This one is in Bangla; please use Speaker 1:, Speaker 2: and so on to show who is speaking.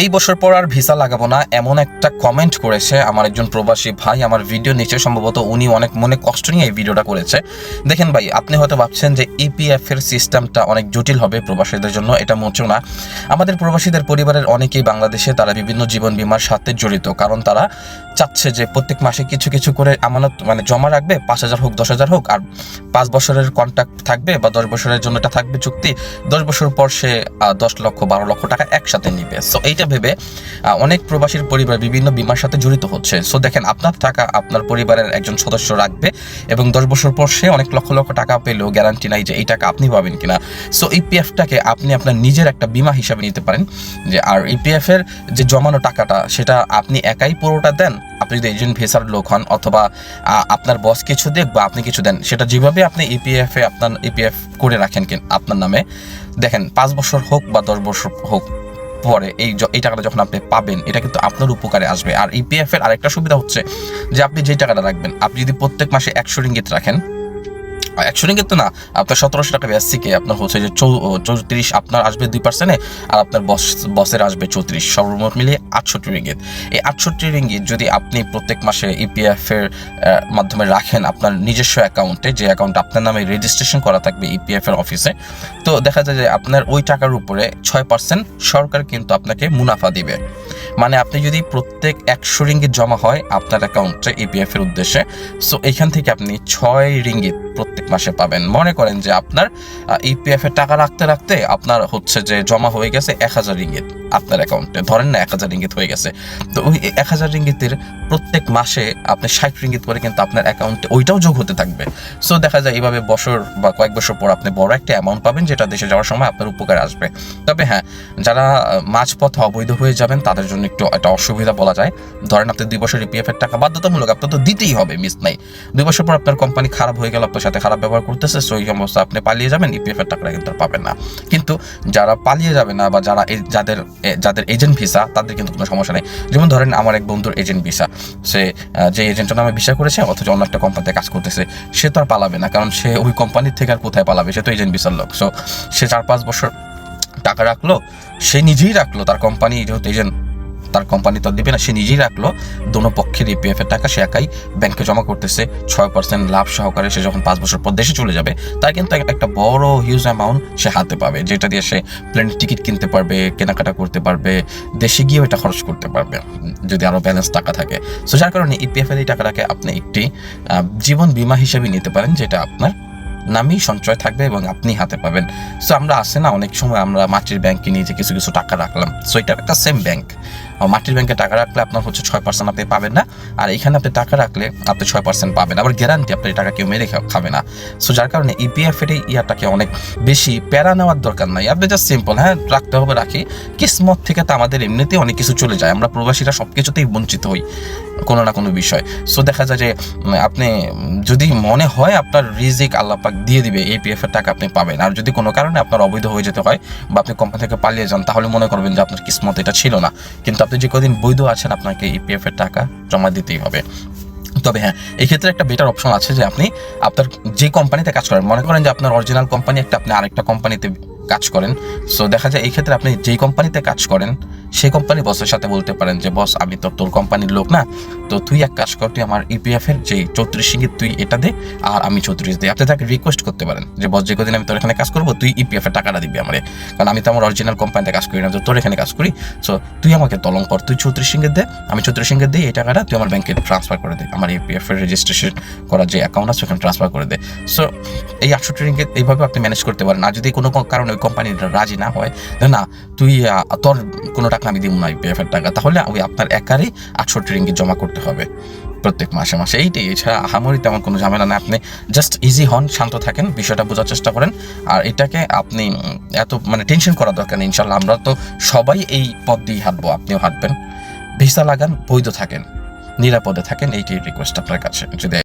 Speaker 1: এই বছর পর আর ভিসা লাগাবো না, এমন একটা কমেন্ট করেছে আমার একজন প্রবাসী ভাই। আমার ভিডিও নিচে সম্ভবত উনি অনেক মনে কষ্ট নিয়ে এই ভিডিওটা করেছে। দেখেন ভাই, আপনি হয়তো ভাবছেন যে ইপিএফ এর সিস্টেমটা অনেক জটিল হবে প্রবাসীদের জন্য, এটা মোটেও না। আমাদের প্রবাসীদের পরিবারের অনেকেই বাংলাদেশে তারা বিভিন্ন জীবন বিমার সাথে জড়িত, কারণ তারা চাচ্ছে যে প্রত্যেক মাসে কিছু কিছু করে আমানত মানে জমা রাখবে, পাঁচ হাজার হোক, দশ হাজার হোক, আর পাঁচ বছরের কন্ট্রাক্ট থাকবে বা দশ বছরের জন্য এটা থাকবে চুক্তি, দশ বছর পর সে দশ লক্ষ, বারো লক্ষ টাকা একসাথে নিবে। সো এইটা ভেবে অনেক প্রবাসীর পরিবার বিভিন্ন বিমার সাথে জড়িত হচ্ছে। সো দেখেন, আপনার টাকা আপনার পরিবারের একজন সদস্য রাখবে এবং দশ বছর পর সে অনেক লক্ষ লক্ষ টাকা পেলেও গ্যারান্টি নাই যে এই টাকা আপনি পাবেন কিনা। সো এই ইপিএফটাকে আপনি আপনার নিজের একটা বিমা হিসাবে নিতে পারেন। যে, আর ইপিএফ এর যে জমানো টাকাটা, সেটা আপনি একাই পুরোটা দেন আপনি যদি এজেন্ট ভিসার লোক হন অথবা আপনার বস কিছু দেখ বা আপনি কিছু দেন, সেটা যেভাবে আপনি ইপিএফ এ আপনার ইপিএফ করে রাখেন কিন, আপনার নামে, দেখেন পাঁচ বছর হোক বা দশ বছর হোক পরে এই এই টাকাটা যখন আপনি পাবেন, এটা কিন্তু আপনার উপকারে আসবে। আর ইপিএফ এর আরেকটা সুবিধা হচ্ছে যে আপনি যেই টাকাটা রাখবেন, আপনি যদি প্রত্যেক মাসে একশো রিঙ্গিত রাখেন একশো রিঙ্গিত তো না। আপনার সতেরোশো টাকা বেসিকে আপনার হচ্ছে যে চৌত্রিশ, আপনার আসবে দুই পার্সেন্টে আর আপনার বস বসের আসবে চৌত্রিশ। সর্বমোট মিলিয়ে আটষট্টি রিঙ্গিত। এই আটষট্টি রিঙ্গিত যদি আপনি প্রত্যেক মাসে ইপিএফ এর মাধ্যমে রাখেন আপনার নিজস্ব অ্যাকাউন্টে যে অ্যাকাউন্ট আপনার নামে রেজিস্ট্রেশন করা থাকবে ইপিএফ এর অফিসে তো দেখা যায় যে আপনার ওই টাকার উপরে ছয় পার্সেন্ট সরকার কিন্তু আপনাকে মুনাফা দিবে। মানে আপনি যদি প্রত্যেক একশো রিঙ্গিত জমা হয় আপনার অ্যাকাউন্টে ইপিএফ এর উদ্দেশ্যে সো এখান থেকে আপনি ছয় রিঙ্গিত প্রত্যেক মাসে পাবেন। মনে করেন যে আপনার ইপিএফ এর টাকা রাখতে রাখতে আপনার হচ্ছে যে জমা হয়ে গেছে এক হাজার রিঙ্গিত আপনার অ্যাকাউন্টে ধরেন না এক হাজার রিঙ্গিত হয়ে গেছে। তো ওই এক হাজার রিঙ্গিতের প্রত্যেক মাসে আপনি ষাট রিঙ্গিত করে কিন্তু আপনার অ্যাকাউন্টে ওইটাও যোগ হতে থাকবে। সো দেখা যায় এইভাবে বছর বা কয়েক বছর পর আপনি বড় একটা অ্যামাউন্ট পাবেন যেটা দেশে যাওয়ার সময় আপনার উপকারে আসবে। তবে হ্যাঁ যারা মাঝপথে অবৈধ হয়ে যাবেন তাদের জন্য একটু একটা অসুবিধা বলা যায়। ধরেন আপনি দুই বছর ইপিএফ এর টাকা বাধ্যতামূলক আপনার তো দিতেই হবে, মিস নাই। দুই বছর পর আপনার কোম্পানি খারাপ হয়ে গেল, আপনার সাথে খারাপ ব্যবহার করতেছে সো এই অবস্থা আপনি পালিয়ে যাবেন ইপিএফ এর টাকাটা কিন্তু পাবেন না। কিন্তু যারা পালিয়ে যাবে না বা যারা যাদের যাদের এজেন্ট ভিসা তাদের কিন্তু কোনো সমস্যা নেই। যেমন ধরেন আমার এক বন্ধুর এজেন্ট ভিসা সে যে এজেন্টের নামে ভিসা করেছে, অথচ অন্য একটা কোম্পানিতে কাজ করতেছে, সে তো আর পালাবে না, কারণ সে ওই কোম্পানির থেকে আর কোথায় পালাবে? সে তো এজেন্ট ভিসার লোক। সো সে চার পাঁচ বছর টাকা রাখল, সে নিজেই রাখল তার কোম্পানি যেহেতু এজেন্ট তার কোম্পানি তো দিবে না, সে নিজেই রাখল। দোনো পক্ষের ইপিএফ এর টাকা সে একাই ব্যাংকে জমা করতেছে। ছয় পার্সেন্ট লাভ সহকারে সে যখন পাঁচ বছর পর দেশে চলে যাবে তাই কিন্তু একটা- বড় হিউজ অ্যামাউন্ট সে হাতে পাবে, যেটা দিয়ে সে প্লেনের টিকিট কিনতে পারবে, কেনাকাটা করতে পারবে, দেশে গিয়েও এটা খরচ করতে পারবে, যদি আরও ব্যালেন্স টাকা থাকে। সো যার কারণে ইপিএফ এর এই টাকাটাকে আপনি একটি জীবন বীমা হিসেবে নিতে পারেন, যেটা আপনার নামেই সঞ্চয় থাকবে এবং আপনি হাতে পাবেন। সো আমরা আসে না, অনেক সময় আমরা মাটির ব্যাংকে নিয়ে যে কিছু কিছু টাকা রাখলাম। সো এটা একটা সেম ব্যাংক মাটির ব্যাংকে টাকা রাখলে আপনার হচ্ছে ছয় পার্সেন্ট আপনি পাবেন না। আর এখানে আপনি টাকা রাখলে আপনি ছয় পার্সেন্ট পাবেন আবার গ্যারান্টি আপনি টাকা কেউ মেরে খাবে না। সো যার কারণে ইপিএফ এর এই ইয়াটাকে অনেক বেশি প্যারা নেওয়ার দরকার নাই। আপনি জাস্ট সিম্পল হ্যাঁ রাখতে হবে, রাখি। কিসমত থেকে তো আমাদের এমনিতেই অনেক কিছু চলে যায়। আমরা প্রবাসীরা সব কিছুতেই বঞ্চিত হই। কোনো না কোনো বিষয়। সো দেখা যায় যে আপনি, যদি মনে হয় আপনার রিজিক আল্লাপাক দিয়ে দিবে, এই পিএফ এর টাকা আপনি পাবেন। আর যদি কোনো কারণে আপনার অবৈধ হয়ে যেতে হয় বা আপনি কোম্পানি থেকে পালিয়ে যান, তাহলে মনে করবেন যে আপনার কিসমত এটা ছিল না। কিন্তু আপনি যে কদিন বৈধ আছেন, আপনাকে ইপিএফ এর টাকা জমা দিতেই হবে। তবে হ্যাঁ এই ক্ষেত্রে একটা বেটার অপশন আছে যে, আপনি আপনার যে কোম্পানিতে কাজ করেন, মনে করেন যে আপনার অরিজিনাল কোম্পানি একটা, আপনি আরেকটা কোম্পানিতে কাজ করেন। সো দেখা যায় এই ক্ষেত্রে আপনি যেই কোম্পানিতে কাজ করেন সেই কোম্পানি বসের সাথে বলতে পারেন যে, বস, আমি তো তোর কোম্পানির লোক না। তো তুই এক কাজ কর, তুই আমার ইপিএফ এর যে চৌত্রিশ সিঙ্গিত তুই এটা দে, আর আমি চৌত্রিশ দিই। আপনি তাকে রিকোয়েস্ট করতে পারেন যে, বস, যে কদিন আমি তোর এখানে কাজ করব, তুই ইপিএফ এর টাকাটা দিবি আমারে। কারণ আমি তো আমার অরিজিনাল কোম্পানিতে কাজ করি না, তো তোর এখানে কাজ করি। সো তুই আমাকে তলং কর, তুই চৌত্রিশ সিঙ্গিত দে, আমি চৌত্রিশ সিঙ্গিত দিই এই টাকাটা তুই আমার ব্যাংকে ট্রান্সফার করে দে। আমার ইপিএফ এর রেজিস্ট্রেশন করার যে অ্যাকাউন্ট আছে, ওখানে ট্রান্সফার করে দে। সো এই আটষট্টি রিঙ্গিত এইভাবে আপনি ম্যানেজ করতে পারেন। আর যদি কোনো কোনো কারণে ওই কোম্পানি রাজি না হয় না, তুই তোর কোনো টাকা আমি দিব না ইপিএফ এর টাকা। তাহলে ওই আপনার একারই আটষট্টি রিঙ্গিত জমা করতে হবে। প্রত্যেক মাসে মাসে এইটাই। এছাড়া আহামরি তেমন কোনো ঝামেলা না আপনি জাস্ট ইজি হন, শান্ত থাকেন, বিষয়টা বোঝার চেষ্টা করেন। আর এটাকে আপনি এত মানে টেনশন করা দরকার নেই ইনশাল্লাহ আমরা তো সবাই এই পথ দিয়েই হাঁটবো, আপনিও হাঁটবেন। ভিসা লাগান, বৈধ থাকেন, নিরাপদে থাকেন। এইটাই রিকোয়েস্ট আপনার কাছে? যদি